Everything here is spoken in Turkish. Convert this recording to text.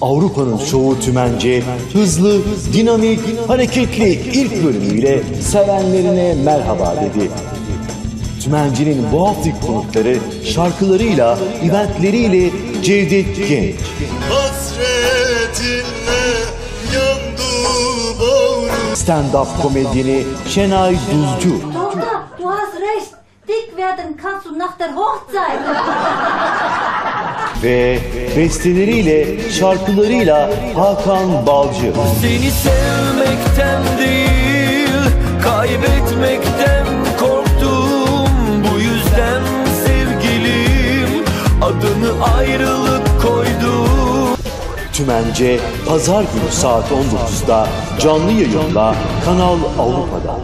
Avrupa'nın şovu Tümence, hızlı, dinamik, hareketli ilk bölümüyle sevenlerine merhaba dedi. Tümenci'nin bu haftaki konukları şarkılarıyla, eventleriyle Cevdet Genç. Stand-up komedyeni Şenay Duzcu. Tochter, du hast recht. Dick werden kannst du nach der Hochzeit. ve besteleriyle, şarkılarıyla Hakan Balcı. Seni sevmekten değil Kaybetmekten korktum Bu yüzden sevgilim Adını ayrılık koydum Tümence Pazar günü saat 19'da canlı yayınla Kanal Avrupa'da.